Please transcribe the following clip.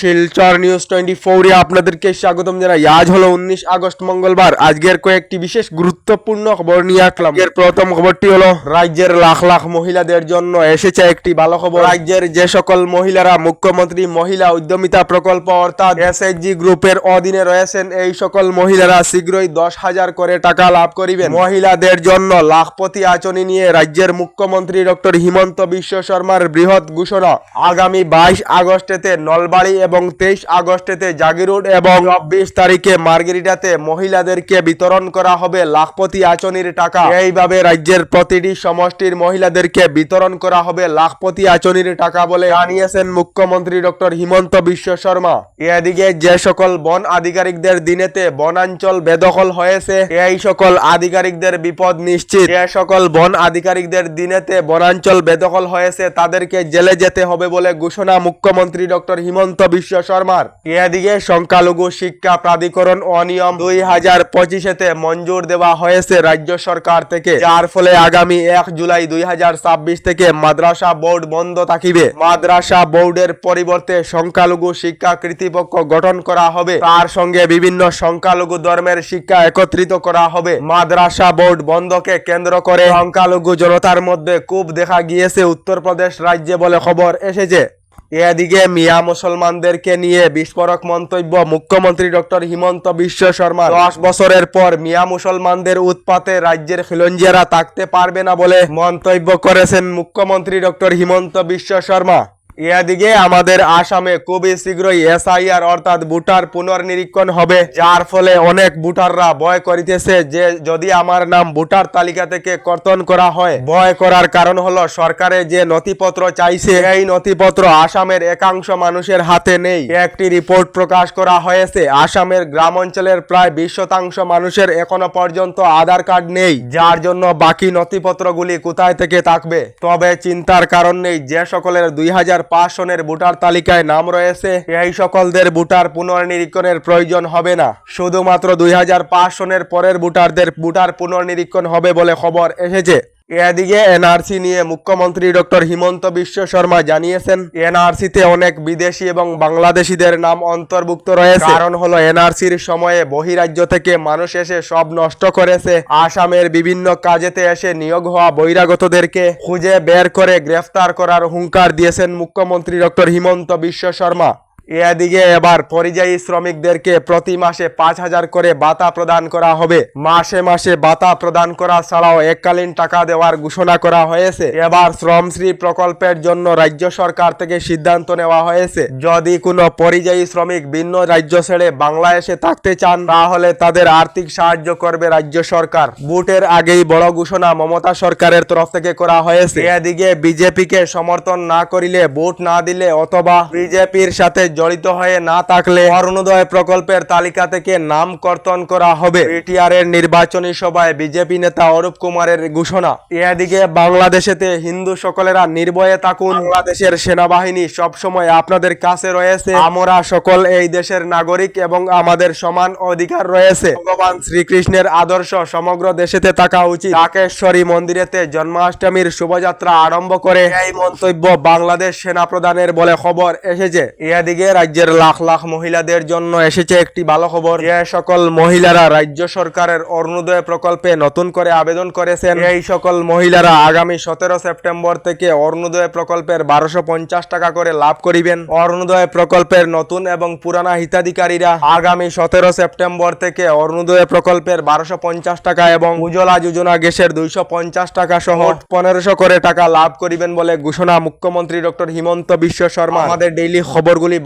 Silchar news twenty ফোরে আপনাদেরকে স্বাগতম জানাই। আজ হলো উনিশ আগস্ট, মঙ্গলবার। আজকের কয়েকটি বিশেষ গুরুত্বপূর্ণ খবর নিয়ে আসলাম। এর প্রথম খবরটি হলো, রাজ্যের লাখ লাখ মহিলাদের জন্য এসেছে একটি ভালো খবর। রাজ্যের যে সকল মহিলারা, মুখ্যমন্ত্রী, মহিলা উদ্যমিতা প্রকল্প অর্থাৎ এসএইচজি গ্রুপের অধীনে রয়েছেন, এই সকল মহিলারা শীঘ্রই দশ হাজার করে টাকা লাভ করিবেন। মহিলাদের জন্য লাখপতি আচনি নিয়ে রাজ্যের মুখ্যমন্ত্রী ডক্টর হিমন্ত বিশ্ব শর্মার বৃহৎ ঘোষণা। আগামী বাইশ আগস্টেতে নলবাড়ি এবং তেইশ আগস্টেতে জাগিরোড এবং চব্বিশ তারিখে মার্গেরিটাতে মহিলাদেরকে বিতরণ করা হবে লাখপতি আচনির টাকা। এইভাবে রাজ্যের প্রতিটি সমষ্টির মহিলাদেরকে বিতরণ করা হবে লাখপতি আচনির টাকা বলে জানিয়েছেন মুখ্যমন্ত্রী ডক্টর হিমন্ত বিশ্ব শর্মা। এদিকে যে সকল বন আধিকারিকদের দিনেতে বনাঞ্চল বেদখল হয়েছে, এই সকল আধিকারিকদের বিপদ নিশ্চিত। যে সকল বন আধিকারিকদের দিনেতে বনাঞ্চল বেদখল হয়েছে, তাদেরকে জেলে যেতে হবে বলে ঘোষণা মুখ্যমন্ত্রী ডক্টর হিমন্ত বিশ্ব শর্মার। এদিকে সংখ্যালঘু শিক্ষা প্রাধিকরণ অনিয়ম দুই হাজার পঁচিশেতে মঞ্জুর দেওয়া হয়েছে রাজ্য সরকার থেকে। যার ফলে আগামী এক জুলাই দুই হাজার ছাব্বিশ থেকে মাদ্রাসা বোর্ড বন্ধ থাকিবে। মাদ্রাসা বোর্ডের পরিবর্তে সংখ্যালঘু শিক্ষা কর্তৃপক্ষ গঠন করা হবে। তার সঙ্গে বিভিন্ন সংখ্যালঘু ধর্মের শিক্ষা একত্রিত করা হবে। মাদ্রাসা বোর্ড বন্ধকে কেন্দ্র করে সংখ্যালঘু জনতার মধ্যে খুব দেখা গিয়েছে। উত্তরপ্রদেশ রাজ্যে বলে খবর এসেছে। এদিকে মিয়া মুসলমানদেরকে নিয়ে বিস্ফোরক মন্তব্য মুখ্যমন্ত্রী ডক্টর হিমন্ত বিশ্ব শর্মা। দশ বছরের পর মিয়া মুসলমানদের উৎপাতে রাজ্যের খিলঞ্জিয়ারা থাকতে পারবে না বলে মন্তব্য করেছেন মুখ্যমন্ত্রী ডক্টর হিমন্ত বিশ্ব শর্মা। এদিকে আমাদের আসামে খুবই শীঘ্রই এসআইআর অর্থাৎ ভোটার পুনর্নিরীক্ষণ হবে, যার ফলে অনেক ভোটাররা ভয় করিতেছে যে যদি আমার নাম ভোটার তালিকা থেকে কর্তন করা হয়। ভয় করার কারণ হলো সরকারে যে নথিপত্র চাইছে এই নথিপত্র আসামের একাংশ মানুষের হাতে নেই। একটি রিপোর্ট প্রকাশ করা হয়েছে, আসামের গ্রাম অঞ্চলের প্রায় বিশ শতাংশ মানুষের এখনও পর্যন্ত আধার কার্ড নেই, যার জন্য বাকি নথিপত্রগুলি কোথায় থেকে থাকবে? তবে চিন্তার কারণ নেই, যে সকলের দুই হাজার পাঁচ সনের ভোটার তালিকায় নাম রয়েছে। এই সকলদের ভোটার পুনর্নিরীক্ষণের প্রয়োজন হবে না। শুধুমাত্র দুই হাজার পাঁচ সনের পরের ভোটারদের ভোটার পুনর্নিরীক্ষণ হবে বলে খবর এসেছে। এদিকে এনআরসি নিয়ে মুখ্যমন্ত্রী ডক্টর হিমন্ত বিশ্ব শর্মা জানিয়েছেন, এনআরসিতে অনেক বিদেশি এবং বাংলাদেশিদের নাম অন্তর্ভুক্ত রয়েছে। কারণ হলো এনআরসির সময়ে বহিরাজ্য থেকে মানুষ এসে সব নষ্ট করেছে। আসামের বিভিন্ন কাজেতে এসে নিয়োগ হওয়া বহিরাগতদেরকে খুঁজে বের করে গ্রেফতার করার হুঙ্কার দিয়েছেন মুখ্যমন্ত্রী ডক্টর হিমন্ত বিশ্ব শর্মা। এদিকে এবার পরিযায়ী শ্রমিকদেরকে প্রতি মাসে পাঁচ হাজার করে বাতা প্রদান করা হবে। মাসে মাসে বাতা প্রদান করা ছাড়াও এককালীন টাকা দেওয়ার ঘোষণা করা হয়েছে। এবার শ্রমশ্রী প্রকল্পের জন্য রাজ্য সরকার থেকে সিদ্ধান্ত নেওয়া হয়েছে। যদি কোনো পরিযায়ী শ্রমিক ভিন্ন রাজ্য ছেড়ে বাংলাদেশে থাকতে চান, তাহলে তাদের আর্থিক সাহায্য করবে রাজ্য সরকার। ভোটের আগেই বড় ঘোষণা মমতা সরকারের তরফ থেকে করা হয়েছে। এদিকে বিজেপিকে সমর্থন না করিলে ভোট না দিলে অথবা বিজেপির সাথে জড়িত হয়ে না থাকলে অরুণোদয় প্রকল্পের তালিকা থেকে নাম কর্তন করা হবে। বিটিআর এর নির্বাচনী সভায় বিজেপি নেতা অরূপ কুমারের ঘোষণা। এদিকে বাংলাদেশেতে হিন্দু সকলেরা নির্ভয়ে থাকুন। বাংলাদেশের সেনাবাহিনী সবসময় আপনাদের কাছে রয়েছে। আমরা সকল এই দেশের নাগরিক এবং আমাদের সমান অধিকার রয়েছে। ভগবান শ্রীকৃষ্ণের আদর্শ সমগ্র দেশেতে থাকা উচিত। ঢাকেশ্বরী মন্দিরেতে জন্মাষ্টমীর শোভাযাত্রা আরম্ভ করে। এই মন্তব্য বাংলাদেশ সেনা প্রধানের বলে খবর এসেছে। এদিকে রাজ্যের লাখ লাখ মহিলাদের জন্য এসেছে একটি ভালো খবর। যে সকল মহিলারা রাজ্য সরকারের অরুণোদয় প্রকল্পে নতুন করে আবেদন করেছেন, এই সকল মহিলারা আগামী সতেরো সেপ্টেম্বর থেকে অরুণোদয় প্রকল্পের বারোশো পঞ্চাশ টাকা করে লাভ করিবেন। অরুণোদয় প্রকল্পের নতুন এবং পুরানা হিতাধিকারীরা আগামী সতেরো সেপ্টেম্বর থেকে অরুণোদয় প্রকল্পের বারোশো পঞ্চাশ টাকা এবং উজ্জ্বলা যোজনা গ্যাসের দুইশো পঞ্চাশ টাকা সহ পনেরোশো করে টাকা লাভ করিবেন বলে ঘোষণা মুখ্যমন্ত্রী ডক্টর হিমন্ত বিশ্ব শর্মা। আমাদের ডেইলি খবরগুলি